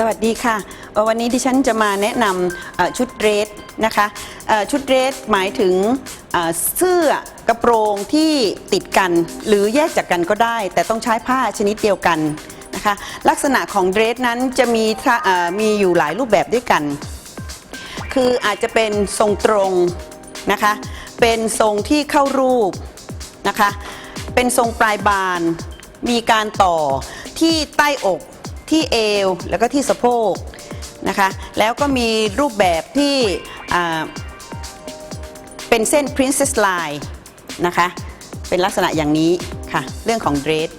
สวัสดีค่ะ วันนี้ดิฉันจะมาแนะนำชุดเดรสนะคะชุดเดรสหมายถึงเสื้อกระโปรงที่ติดกันหรือแยกจากกันก็ได้ แต่ต้องใช้ผ้าชนิดเดียวกันนะคะลักษณะของเดรสนั้นจะมีมีอยู่หลายรูปแบบด้วยกัน คืออาจจะเป็นทรงตรงนะคะเป็นทรงที่เข้ารูปนะคะเป็นทรงปลายบาน มีการต่อที่ใต้อก ที่เอวแล้วก็ที่สะโพกนะคะแล้วก็มีรูปแบบที่เป็นเส้น princess line นะคะเป็นลักษณะอย่างนี้ค่ะเรื่องของเดรส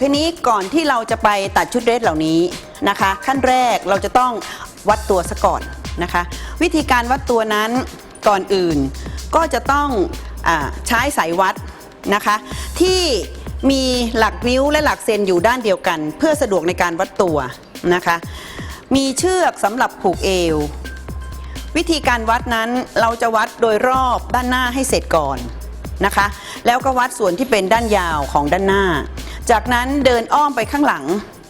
ทีนี้ก่อนที่เราจะไปตัดชุดเดรสเหล่านี้นะคะ ขั้นแรกเราจะต้องวัดตัวซะก่อนนะคะ วิธีการวัดตัวนั้นก่อนอื่นก็จะต้องอใช้สายวัดนะคะ ที่ มีหลักนิ้วและหลักเซนอยู่ด้านเดียวกัน เพื่อสะดวกในการวัดตัวนะคะ มีเชือกสำหรับผูกเอว วิธีการวัดนั้นเราจะวัดโดยรอบด้านหน้าให้เสร็จก่อนนะคะ แล้วก็วัดส่วนที่เป็นด้านยาวของด้านหน้า จากนั้นเดินอ้อมไปข้างหลัง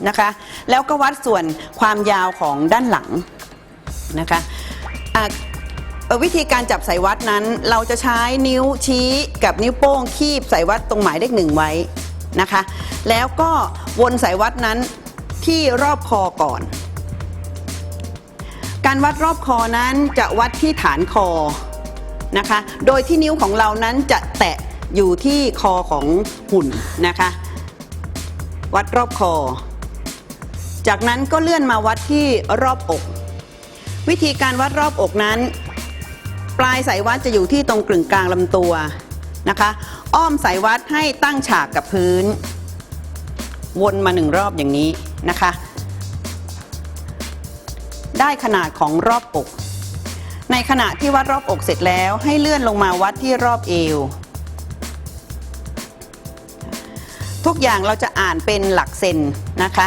นะคะ แล้วก็วัดส่วนความยาวของด้านหลังนะคะอะ วิธีการจับสายวัดนั้น เราจะใช้นิ้วชี้กับนิ้วโป้งคีบสายวัดตรงหมายเลขหนึ่งไว้นะคะ แล้วก็วนสายวัดนั้นที่รอบคอก่อน การวัดรอบคอนั้นจะวัดที่ฐานคอนะคะ โดยที่นิ้วของเรานั้นจะแตะอยู่ที่คอของหุ่นนะคะ วัดรอบคอ จากนั้นก็เลื่อนมาวัดที่รอบอก วิธีการวัดรอบอกนั้น ปลายสายวัดจะอยู่ที่ตรงกลึงกลางลำตัวนะคะ อ้อมสายวัดให้ตั้งฉากกับพื้น วนมาหนึ่งรอบอย่างนี้นะคะ ได้ขนาดของรอบอก ในขณะที่วัดรอบอกเสร็จแล้วให้เลื่อนลงมาวัดที่รอบเอว ทุกอย่างเราจะอ่านเป็นหลักเซนนะคะ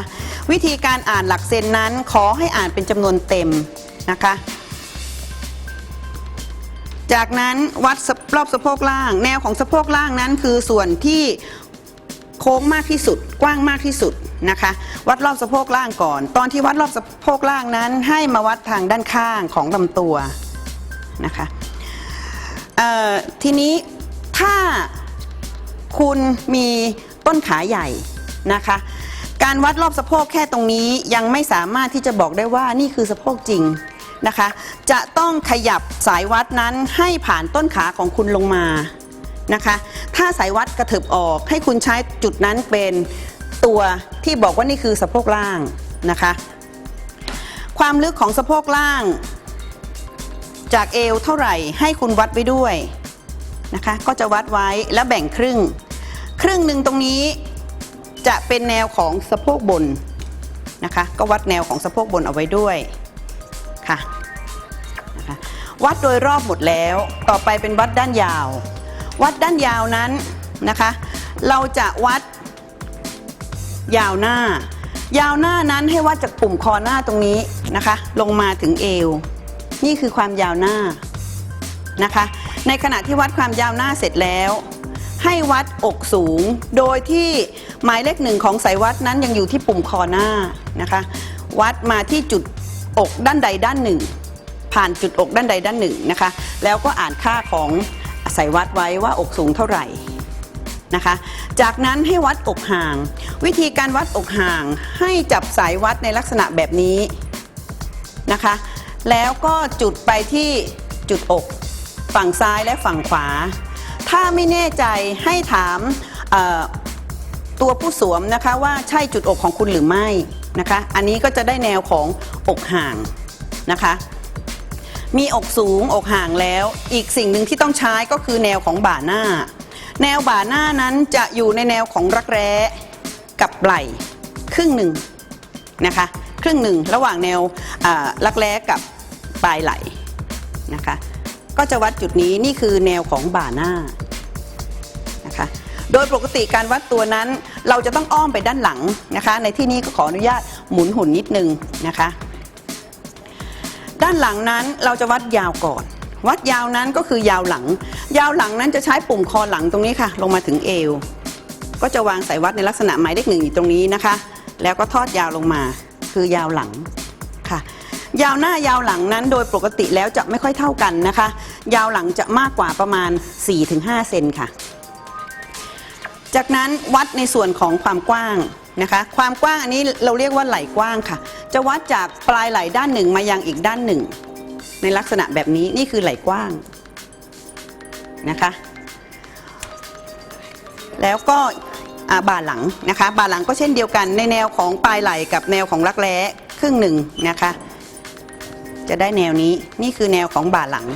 วิธีการอ่านหลักเซนนั้นขอให้อ่านเป็นจำนวนเต็มนะคะ จากนั้นวัดรอบสะโพกล่าง แนวของสะโพกล่างนั้นคือส่วนที่โค้งมากที่สุด กว้างมากที่สุดนะคะ วัดรอบสะโพกล่างก่อน ตอนที่วัดรอบสะโพกล่างนั้น ให้มาวัดทางด้านข้างของลำตัวนะคะทีนี้ถ้าคุณมีต้นขาใหญ่นะคะ การวัดรอบสะโพกแค่ตรงนี้ยังไม่สามารถที่จะบอกได้ว่านี่คือสะโพกจริง นะคะ จะต้องขยับสายวัดนั้นให้ผ่านต้นขาของคุณลงมานะคะ ถ้าสายวัดกระเถิบออกให้คุณใช้จุดนั้นเป็นตัวที่บอกว่านี่คือสะโพกล่างนะคะ ความลึกของสะโพกล่าง จากเอวเท่าไหร่ให้คุณวัดไว้ด้วยนะคะ ก็จะวัดไว้แล้วแบ่งครึ่ง ครึ่งหนึ่งตรงนี้จะเป็นแนวของสะโพกบนนะคะ ก็วัดแนวของสะโพกบนเอาไว้ด้วย ค่ะนะคะวัดโดยรอบหมดแล้วต่อไปเป็นวัดด้านยาว วัดด้านยาวนั้นนะคะ เราจะวัดยาวหน้า ยาวหน้านั้นให้วัดจากปุ่มคอหน้าตรงนี้นะคะ ลงมาถึงเอว นี่คือความยาวหน้านะคะ ในขณะที่วัดความยาวหน้าเสร็จแล้วให้วัดอกสูง โดยที่หมายเลขหนึ่งของสายวัดนั้นยังอยู่ที่ปุ่มคอหน้านะคะ วัดมาที่จุด อกด้านใดด้านหนึ่ง ผ่านจุดอกด้านใดด้านหนึ่งนะคะ แล้วก็อ่านค่าของสายวัดไว้ว่าอกสูงเท่าไหร่นะคะ จากนั้นให้วัดอกห่าง วิธีการวัดอกห่างให้จับสายวัดในลักษณะแบบนี้นะคะ แล้วก็จุดไปที่จุดอกฝั่งซ้ายและฝั่งขวา ถ้าไม่แน่ใจให้ถาม ตัวผู้สวมนะคะว่าใช่จุดอกของคุณหรือไม่นะคะ อันนี้ก็จะได้แนวของอกห่างนะคะ มีอกสูงอกห่างแล้ว อีกสิ่งหนึ่งที่ต้องใช้ก็คือแนวของบ่าหน้า แนวบ่าหน้านั้นจะอยู่ในแนวของรักแร้กับไหล่ครึ่งหนึ่งนะคะ ครึ่งหนึ่งระหว่างแนวรักแร้กับปลายไหล่นะคะ ก็จะวัดจุดนี้นี่คือแนวของบ่าหน้า โดยปกติการวัดตัวนั้น เราจะต้องอ้อมไปด้านหลังนะคะ ในที่นี้ก็ขออนุญาตหมุนหุ่นนิดนึงนะคะ ด้านหลังนั้นเราจะวัดยาวก่อน วัดยาวนั้นก็คือยาวหลัง ยาวหลังนั้นจะใช้ปุ่มคอหลังตรงนี้ค่ะ ลงมาถึงเอว ก็จะวางสายวัดในลักษณะหมายเลขหนึ่งอยู่ตรงนี้นะคะ แล้วก็ทอดยาวลงมา คือยาวหลังค่ะยาวหน้ายาวหลังนั้นโดยปกติแล้วจะไม่ค่อยเท่ากันนะคะ ยาวหลังจะมากกว่าประมาณ 4-5 เซนค่ะ จากนั้นวัดในส่วนของความกว้างนะคะความกว้างอันนี้เราเรียกว่าไหลกว้างค่ะ จะวัดจากปลายไหลด้านหนึ่งมายังอีกด้านหนึ่ง ในลักษณะแบบนี้นี่คือไหลกว้างนะคะแล้วก็บ่าหลังนะคะบ่าหลังก็เช่นเดียวกันในแนวของปลายไหลกับแนวของรักแร้ครึ่งหนึ่งนะคะจะได้แนวนี้นี่คือแนวของบ่าหลัง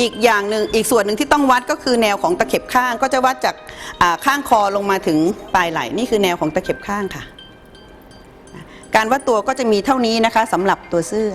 อีกอย่างหนึ่งอีกส่วนหนึ่งที่ต้องวัดก็คือแนวของตะเข็บข้างก็จะวัดจากข้างคอลงมาถึงปลายไหล่นี่คือแนวของตะเข็บข้างค่ะ การวัดตัวก็จะมีเท่านี้นะคะสำหรับตัวเสื้อ